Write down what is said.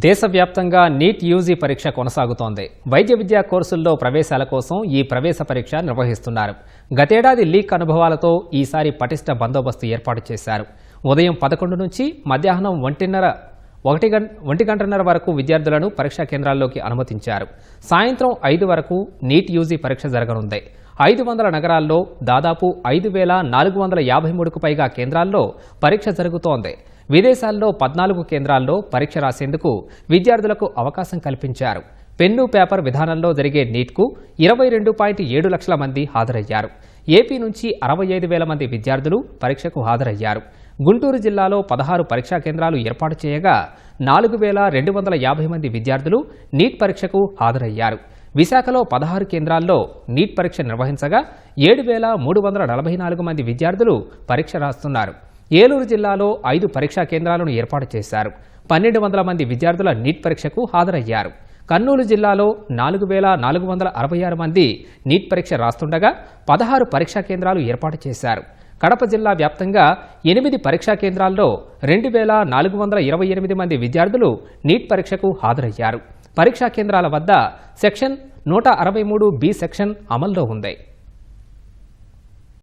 దేశవ్యాప్తంగా NEET UG పరీక్ష కొనసాగుతోంది. వైద్య విద్యా కోర్సుల్లో ప్రవేశాల కోసం ఈ ప్రవేశ పరీక్ష నిర్వహిస్తున్నారు. గతేడాది లీక్ అనుభవాలతో ఈసారి పటిష్ట బందోబస్తు ఏర్పాటు చేశారు. ఉదయం పదకొండు నుంచి మధ్యాహ్నం ఒంటిన్నర ఒకటి గంట ఒంటి గంటన్నర వరకు విద్యార్థులను పరీక్షా కేంద్రాల్లోకి అనుమతించారు. సాయంత్రం ఐదు వరకు నీట్ యూజీ పరీక్ష జరగనుంది. ఐదు వందల నగరాల్లో దాదాపు ఐదు వేల నాలుగు వందల యాభై మూడుకు పైగా కేంద్రాల్లో పరీక్ష జరుగుతోంది. విదేశాల్లో పద్నాలుగు కేంద్రాల్లో పరీక్ష రాసేందుకు విద్యార్థులకు అవకాశం కల్పించారు. పెన్ను పేపర్ విధానంలో జరిగే నీట్కు ఇరవై రెండు పాయింట్ ఏడు లక్షల మంది హాజరయ్యారు. ఏపీ నుంచి అరవై ఐదు వేల మంది విద్యార్థులు పరీక్షకు హాజరయ్యారు. గుంటూరు జిల్లాలో పదహారు పరీక్షా కేంద్రాలు ఏర్పాటు చేయగా నాలుగు వేల రెండు వందల యాభై మంది విద్యార్థులు నీట్ పరీక్షకు హాజరయ్యారు. విశాఖలో పదహారు కేంద్రాల్లో నీట్ పరీక్ష నిర్వహించగా ఏడు వేల మూడు వందల నలభై నాలుగు మంది విద్యార్థులు పరీక్ష రాస్తున్నారు. ఏలూరు జిల్లాలో ఐదు పరీక్షా కేంద్రాలను ఏర్పాటు చేశారు. పన్నెండు వందల మంది విద్యార్థుల నీట్ పరీక్షకు హాజరయ్యారు. కర్నూలు జిల్లాలో నాలుగు వేల నాలుగు వందల అరవై ఆరు మంది నీట్ పరీక్ష రాస్తుండగా పదహారు పరీక్షా కేంద్రాలు ఏర్పాటు చేశారు. కడప జిల్లా వ్యాప్తంగా ఎనిమిది పరీక్షా కేంద్రాల్లో రెండు వేల నాలుగు వందల ఇరవై ఎనిమిది మంది విద్యార్థులు నీట్ పరీక్షకు హాజరయ్యారు. పరీక్షా కేంద్రాల వద్ద సెక్షన్ నూట అరవై మూడు బి సెక్షన్ అమల్లో ఉంది.